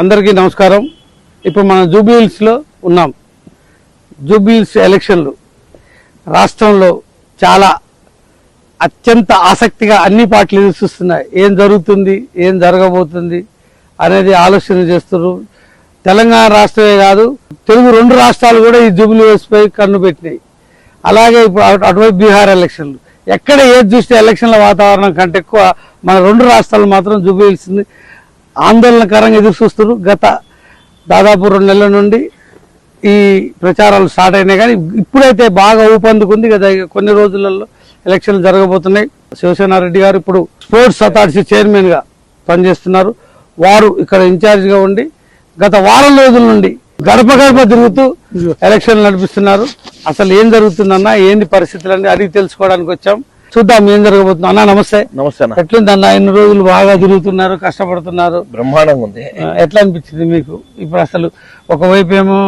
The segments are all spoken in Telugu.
అందరికీ నమస్కారం. ఇప్పుడు మనం జూబ్లీహిల్స్లో ఉన్నాం. జూబ్లీహిల్స్ ఎలక్షన్లు రాష్ట్రంలో చాలా అత్యంత ఆసక్తిగా అన్ని పార్టీలు ఎదురు చూస్తున్నాయి ఏం జరుగుతుంది ఏం జరగబోతుంది అనేది ఆలోచన చేస్తున్నారు. తెలంగాణ రాష్ట్రమే కాదు తెలుగు రెండు రాష్ట్రాలు కూడా ఈ జూబ్లీహిల్స్పై పై కన్ను పెట్టినాయి. అలాగే ఇప్పుడు అటువైపు బీహార్ ఎలక్షన్లు. ఎక్కడ ఏది చూస్తే ఎలక్షన్ల వాతావరణం కంటే ఎక్కువ మన రెండు రాష్ట్రాలు మాత్రం జూబ్లీహిల్స్ని ఆందోళనకరంగా ఎదురు చూస్తున్నారు. గత దాదాపు రెండు నెలల నుండి ఈ ప్రచారాలు స్టార్ట్ అయినాయి కానీ ఇప్పుడైతే బాగా ఊపందుకుంది. గత కొన్ని రోజులలో ఎలక్షన్లు జరగబోతున్నాయి. శివసేనారెడ్డి గారు ఇప్పుడు స్పోర్ట్స్ అథారిటీ చైర్మన్గా పనిచేస్తున్నారు. వారు ఇక్కడ ఇన్ఛార్జ్గా ఉండి గత వారం రోజుల నుండి గడప గడప తిరుగుతూ ఎలక్షన్లు నడిపిస్తున్నారు. అసలు ఏం జరుగుతుందన్నా ఏంది పరిస్థితులన్నీ అడిగి తెలుసుకోవడానికి వచ్చాం. చూద్దాం ఏం జరగబోతుంది. అన్నా నమస్తే. నమస్తే అన్న. ఎట్లుంది అన్న ఇన్ని రోజులు బాగా తిరుగుతున్నారు కష్టపడుతున్నారు? బ్రహ్మాండంగా ఉంది. ఎట్లా అనిపించింది మీకు? ఇప్పుడు అసలు ఒకవైపు ఏమో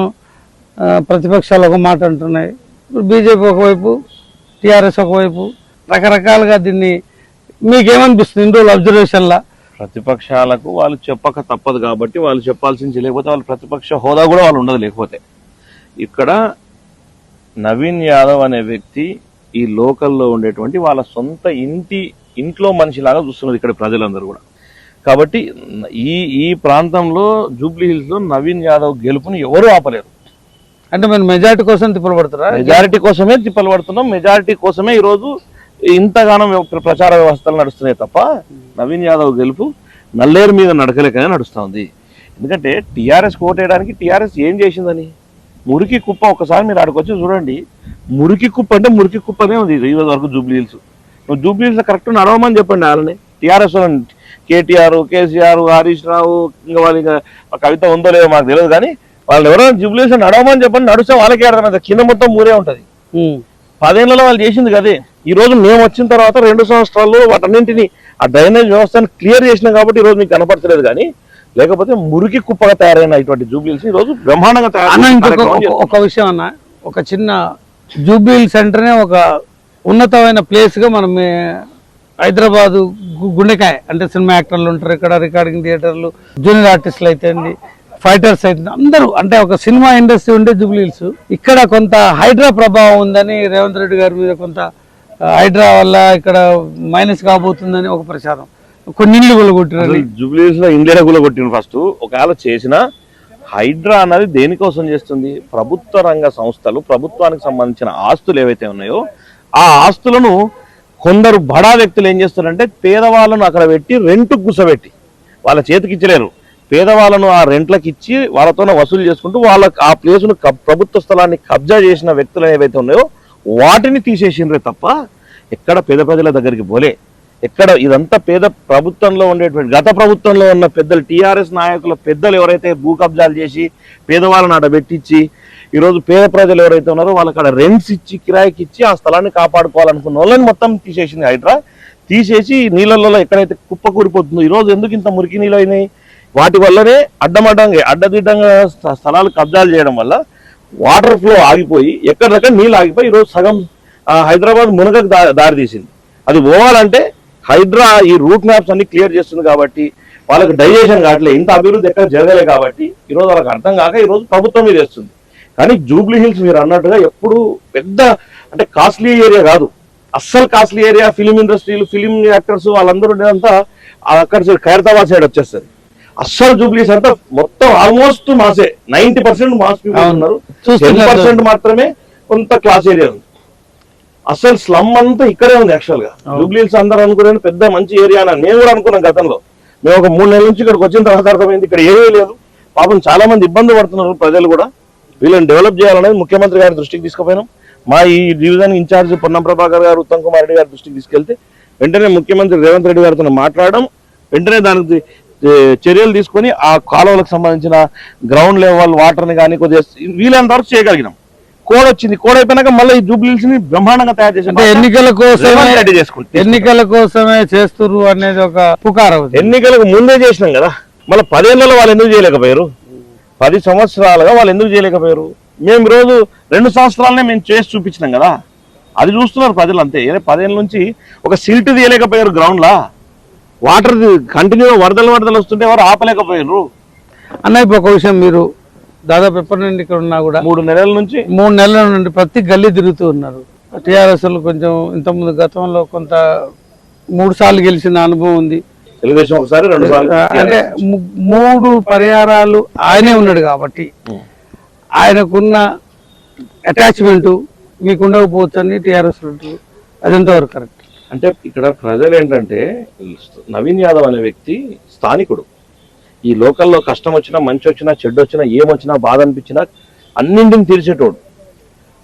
ప్రతిపక్షాలు ఒక మాట అంటున్నాయి. ఇప్పుడు బీజేపీ ఒకవైపు టీఆర్ఎస్ ఒకవైపు రకరకాలుగా దీన్ని మీకేమనిపిస్తుంది ఇన్ని రోజులు అబ్జర్వేషన్లా? ప్రతిపక్షాలకు వాళ్ళు చెప్పక తప్పదు కాబట్టి వాళ్ళు చెప్పాల్సింది లేకపోతే వాళ్ళ ప్రతిపక్ష హోదా కూడా వాళ్ళు ఉండదు లేకపోతే. ఇక్కడ నవీన్ యాదవ్ అనే వ్యక్తి ఈ లోకల్లో ఉండేటువంటి వాళ్ళ సొంత ఇంటి ఇంట్లో మనిషిలాగా చూస్తున్నారు ఇక్కడ ప్రజలందరూ కూడా. కాబట్టి ఈ ఈ ప్రాంతంలో జూబ్లీ హిల్స్లో నవీన్ యాదవ్ గెలుపుని ఎవరు ఆపలేరు. అంటే మీరు మెజార్టీ కోసం తిప్పలు పడుతురా మెజారిటీ కోసమే తిప్పలు పడుతున్నాం మెజారిటీ కోసమే ఈ రోజు ఇంతగానం ప్ర- ప్రచార వ్యవస్థలు నడుస్తున్నాయి తప్ప నవీన్ యాదవ్ గెలుపు నల్లేరు మీద నడకలేకనే నడుస్తా ఉంది. ఎందుకంటే టీఆర్ఎస్ కోటేయడానికి టీఆర్ఎస్ ఏం చేసిందని? మురికి కుప్ప ఒకసారి మీరు ఆడికి వచ్చి చూడండి. మురికి కుప్ప అంటే మురికి కుప్పనే ఉంది ఈ రోజు వరకు జూబ్లీ హిల్స్. నువ్వు జూబ్లీ హిల్స్ కరెక్ట్ నడవమని చెప్పండి వాళ్ళని TRS KTR KCR Harish Rao ఇంకా వాళ్ళు ఇంకా కవిత ఉందో లేదో మాకు తెలియదు కానీ వాళ్ళు ఎవరైనా జూబ్లీ హిల్స్ నడవమని చెప్పండి నడుస్తే వాళ్ళకే అర్థమైంది కింద మొత్తం మూరే ఉంటది. పదేళ్ళలో వాళ్ళు చేసింది కదే ఈ రోజు మేము వచ్చిన తర్వాత రెండు సంవత్సరాల్లో వాటన్నింటిని ఆ డ్రైనేజ్ వ్యవస్థను క్లియర్ చేసినాం కాబట్టి ఈ రోజు మీకు కనపడతలేదు కానీ లేకపోతే మురికి కుప్పగా తయారైన ఇటువంటి జూబ్లీస్ ఈ రోజు బ్రహ్మాండంగా తయారు ఒక- విషయం అన్న. ఒక చిన్న జూబ్లీ సెంటర్నే ఒక ఉన్నతమైన place గా మనం హైదరాబాదు గుండెకాయ అంటే సినిమా యాక్టర్లు ఉంటారు ఇక్కడ రికార్డింగ్ థియేటర్లు జూనియర్ ఆర్టిస్టులు అయితే ఫైటర్స్ అయితే అందరూ అంటే ఒక సినిమా ఇండస్ట్రీ ఉండే జూబ్లీ హిల్స్ ఇక్కడ కొంత హైడ్రా ప్రభావం ఉందని రేవంత్ రెడ్డి గారి మీద కొంత హైడ్రా వల్ల ఇక్కడ మైనస్ కాబోతుందని ఒక ప్రచారం. కొన్ని జూబ్లీస్లో కొట్టిన ఫస్ట్ ఒకవేళ చేసిన హైడ్రా అన్నది దేనికోసం చేస్తుంది? ప్రభుత్వ రంగ సంస్థలు ప్రభుత్వానికి సంబంధించిన ఆస్తులు ఏవైతే ఉన్నాయో ఆ ఆస్తులను కొందరు బడా వ్యక్తులు ఏం చేస్తారంటే పేదవాళ్ళను అక్కడ పెట్టి రెంట్ కూసబెట్టి వాళ్ళ చేతికి ఇచ్చలేరు పేదవాళ్ళను ఆ రెంట్లకు ఇచ్చి వాళ్ళతోనే వసూలు చేసుకుంటూ వాళ్ళ ఆ ప్లేసును ప్రభుత్వ స్థలాన్ని కబ్జా చేసిన వ్యక్తులు ఏవైతే ఉన్నాయో వాటిని తీసేసిండ్రే తప్ప ఎక్కడ పేద ప్రజల దగ్గరికి పోలే. ఎక్కడ ఇదంతా పేద ప్రభుత్వంలో ఉండేటువంటి గత ప్రభుత్వంలో ఉన్న పెద్దలు టీఆర్ఎస్ నాయకుల పెద్దలు ఎవరైతే భూ కబ్జాలు చేసి పేదవాళ్ళని ఆడ పెట్టించి ఈరోజు పేద ప్రజలు ఎవరైతే ఉన్నారో వాళ్ళకి అక్కడ రెంట్స్ ఇచ్చి కిరాయికి ఇచ్చి ఆ స్థలాన్ని కాపాడుకోవాలనుకున్న వాళ్ళని మొత్తం తీసేసింది హైడ్రా. తీసేసి నీళ్ళల్లో ఎక్కడైతే కుప్ప కూరిపోతుందో ఈరోజు ఎందుకు ఇంత మురికి నీళ్ళు అయినాయి? వాటి వల్లనే అడ్డమడ్డంగా అడ్డదిడ్డంగా స్థలాలు కబ్జాలు చేయడం వల్ల వాటర్ ఫ్లో ఆగిపోయి ఎక్కడిదక్కడ నీళ్ళు ఆగిపోయి ఈరోజు సగం హైదరాబాద్ మునగకు దా- దారి తీసింది అది పోవాలంటే హైడ్రా ఈ రూట్ మ్యాప్స్ అన్ని క్లియర్ చేస్తుంది కాబట్టి వాళ్ళకి డైజెషన్ కావట్లేదు. ఇంత అభివృద్ధి ఎక్కడ జరగలే కాబట్టి ఈరోజు వాళ్ళకి అర్థం కాక ఈరోజు ప్రభుత్వం మీద వేస్తుంది. కానీ జూబ్లీ హిల్స్ మీరు అన్నట్టుగా ఎప్పుడు పెద్ద అంటే కాస్ట్లీ ఏరియా కాదు. అస్సలు కాస్ట్లీ ఏరియా ఫిలిం ఇండస్ట్రీలు ఫిలిం యాక్టర్స్ వాళ్ళందరూ ఉండేదంతా అక్కడ ఖైరతాబాద్ సైడ్ వచ్చేస్తుంది. అస్సలు జూబ్లీస్ అంతా మొత్తం almost మాసే. Ninety percent mass people. ఉన్నారు. టెన్. పర్సెంట్ మాత్రమే కొంత క్లాస్ ఏరియా ఉంది. అసలు స్లమ్ అంతా ఇక్కడే ఉంది యాక్చువల్గా. జూబ్లీస్ అందరూ అనుకునే పెద్ద మంచి ఏరియా అని నేను కూడా అనుకున్నాను గతంలో. మేము ఒక మూడు నెలల నుంచి ఇక్కడికి వచ్చిన తర్వాత అర్థమైంది ఇక్కడ ఏమీ లేదు. పాపం చాలా మంది ఇబ్బంది పడుతున్నారు ప్రజలు కూడా. వీళ్ళని డెవలప్ చేయాలనేది ముఖ్యమంత్రి గారి దృష్టికి తీసుకుపోయినాం. మా ఈ డివిజన్ ఇన్ఛార్జ్ పొన్నం ప్రభాకర్ గారు ఉత్తమ్ కుమార్ రెడ్డి గారి దృష్టికి తీసుకెళ్తే వెంటనే ముఖ్యమంత్రి రేవంత్ రెడ్డి గారితో మాట్లాడడం వెంటనే దానికి చర్యలు తీసుకొని ఆ కాలువలకు సంబంధించిన గ్రౌండ్ లెవెల్ వాటర్ని కానీ కొద్దిగా వీలైనంత వరకు చేయగలిగినాం. కోడ్ వచ్చింది కోడ్ అయిపోయినాక మళ్ళీ ఈ జూబ్లీస్ని బ్రహ్మాండంగా తయారు చేసి ఎన్నికల కోసమే రేవంత్ రెడ్డి చేసుకుంటే ఎన్నికల కోసమే చేస్తుర్రు అనేది ఒక పుకార్ ఎన్నికలకు ముందే చేసినాం కదా. మళ్ళీ పదేళ్ళలో వాళ్ళు ఎందుకు చేయలేకపోయారు? పది సంవత్సరాలుగా వాళ్ళు ఎందుకు చేయలేకపోయారు? మేము రోజు రెండు సంవత్సరాలనే మేము చేసి చూపించినాం కదా. అది చూస్తున్నారు ప్రజలు అంతే. పదేళ్ళ నుంచి ఒక సిల్ట్ తీయలేకపోయారు గ్రౌండ్ లా వాటర్ కంటిన్యూ వరదలు వరదలు వస్తుంటే ఎవరు ఆపలేకపోయారు? అన్న ఇప్పుడు ఒక విషయం మీరు దాదాపు ఎప్పటి నుండి ఇక్కడ ఉన్నా కూడా మూడు నెలల నుంచి? మూడు నెలల నుండి ప్రతి గల్లీ తిరుగుతూ ఉన్నారు. టీఆర్ఎస్ కొంచెం ఇంతకుముందు గతంలో కొంత మూడు సార్లు గెలిచిన అనుభవం ఉంది. తెలుగుదేశం ఒకసారి రెండు సార్లు అంటే మూడు పరిహారాలు ఆయనే ఉన్నాడు కాబట్టి ఆయనకున్న అటాచ్మెంట్ మీకు ఉండకపోవచ్చు అని టీఆర్ఎస్ అది ఎంతవరకు కరెక్ట్. అంటే ఇక్కడ ప్రజలు ఏంటంటే నవీన్ యాదవ్ అనే వ్యక్తి స్థానికుడు. ఈ లోకల్లో కష్టం వచ్చినా మంచి వచ్చినా చెడ్డు వచ్చినా ఏమొచ్చినా బాధ అనిపించినా అన్నింటిని తీర్చేటోడు.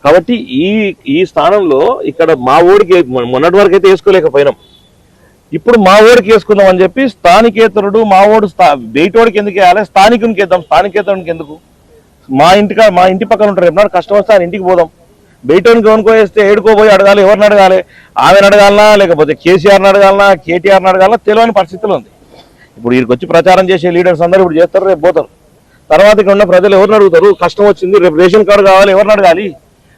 కాబట్టి ఈ ఈ స్థానంలో ఇక్కడ మా ఊరికి మొన్నటి వరకు అయితే వేసుకోలేకపోయినాం. ఇప్పుడు మా ఊరికి వేసుకుందాం అని చెప్పి స్థానికేతరుడు మా ఊడు స్థా బయటోడికి ఎందుకు వేయాలి? స్థానికునికి వేద్దాం. స్థానికేతరునికి ఎందుకు? మా ఇంటికా మా ఇంటి పక్కన ఉంటారు. ఎప్పుడన్నా కష్టం వస్తే ఆయన ఇంటికి పోదాం. బయటోనికి ఎవరికో వేస్తే ఏడుకోపోయి అడగాలి ఎవరిని అడగాలి? ఆమెను అడగాలనా? లేకపోతే కేసీఆర్ని అడగాలనా? కేటీఆర్ని అడగాలనా? తెలియని పరిస్థితులు ఉంది. ఇప్పుడు వీరికి వచ్చి ప్రచారం చేసే లీడర్స్ అందరూ ఇప్పుడు చేస్తారు రేపు పోతారు. తర్వాత ఇక్కడ ఉన్న ప్రజలు ఎవరిని అడుగుతారు? కష్టం వచ్చింది రేపు రేషన్ కార్డు కావాలి ఎవరిని అడగాలి?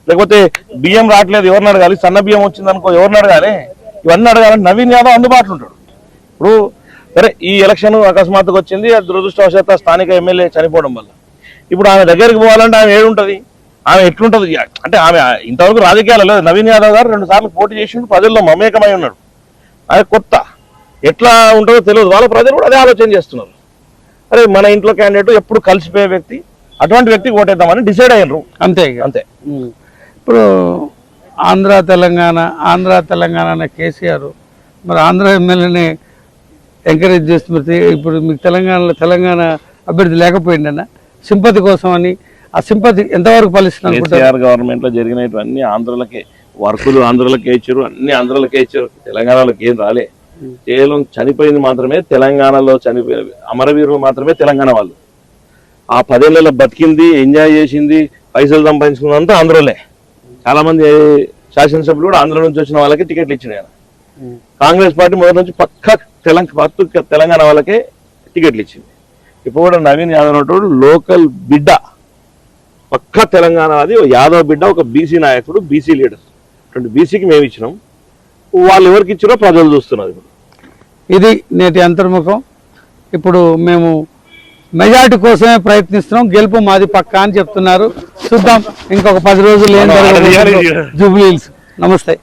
లేకపోతే బియ్యం రావట్లేదు ఎవరిని అడగాలి? సన్న బియ్యం వచ్చింది అనుకో ఎవరిని అడగాలి? ఇవన్నీ అడగాలంటే నవీన్ యాదవ్ అందుబాటులో ఉంటాడు. ఇప్పుడు సరే ఈ ఎలక్షన్ అకస్మాత్తుగా వచ్చింది అది దురదృష్టవశాత్తు స్థానిక ఎమ్మెల్యే చనిపోవడం వల్ల. ఇప్పుడు ఆమె దగ్గరికి పోవాలంటే ఆమె ఏడుంటది. ఆమె ఎట్లుంటది? అంటే ఆమె ఇంతవరకు రాజకీయాలు లేదు. నవీన్ యాదవ్ గారు రెండు సార్లు పోటీ చేసి ప్రజల్లో మమేకమై ఉన్నాడు. అది కొత్త. ఎట్లా ఉంటుందో తెలియదు. వాళ్ళ ప్రజలు కూడా అదే ఆలోచన చేస్తున్నారు. అరే మన ఇంట్లో క్యాండిడేట్ ఎప్పుడు కలిసిపోయే వ్యక్తి అటువంటి వ్యక్తికి ఓటేద్దామని డిసైడ్ అయ్యారు అంతే అంతే. ఇప్పుడు ఆంధ్ర తెలంగాణ ఆంధ్ర తెలంగాణ అనే కేసీఆర్ మరి ఆంధ్ర ఎమ్మెల్యేని ఎంకరేజ్ చేస్తున్నారు ఇప్పుడు మీకు తెలంగాణలో తెలంగాణ అభ్యర్థి లేకపోయిండనా సింపతి కోసం అని ఆ సింపతి ఎంతవరకు ఫలిస్తుంది అనుకుంటారు? కేసీఆర్ గవర్నమెంట్లో జరిగినవన్నీ ఆంధ్రలకే వర్కులు ఆంధ్రలకే ఇచ్చారు అన్ని ఆంధ్రలకే ఇచ్చారు. తెలంగాణలోకి ఏం రాలే. కేవలం చనిపోయింది మాత్రమే తెలంగాణలో చనిపోయిన అమరవీరులు మాత్రమే తెలంగాణ వాళ్ళు. ఆ పదేళ్ళలో బతికింది ఎంజాయ్ చేసింది పైసలు సంపాదించుకున్నంతా ఆంధ్రలే. చాలా మంది శాసనసభ్యులు కూడా ఆంధ్ర నుంచి వచ్చిన వాళ్ళకి టికెట్లు ఇచ్చిన ఆయన. ఉమ్. కాంగ్రెస్ పార్టీ మొదటి నుంచి పక్క తెలంగాణ పక్క తెలంగాణ వాళ్ళకే టికెట్లు ఇచ్చింది. ఇప్పుడు కూడా నవీన్ యాదవ్ అనేటోడు లోకల్ బిడ్డ. పక్క తెలంగాణ అది యాదవ్ బిడ్డ ఒక బీసీ నాయకుడు బీసీ లీడర్. అటువంటి బీసీకి మేము ఇచ్చినాం. వాళ్ళు ఎవరికి ఇచ్చారో ప్రజలు చూస్తున్నారు ఇప్పుడు. ఇది నేటి అంతర్ముఖం. ఇప్పుడు మేము మెజార్టీ కోసమే ప్రయత్నిస్తున్నాం. గెలుపు మాది పక్కా అని చెప్తున్నారు. చూద్దాం. ఇంకొక పది రోజులు ఏం మనం జరగబోతుందో. ఆడదీయాలి. జూబ్లీ హిల్స్ నమస్తే.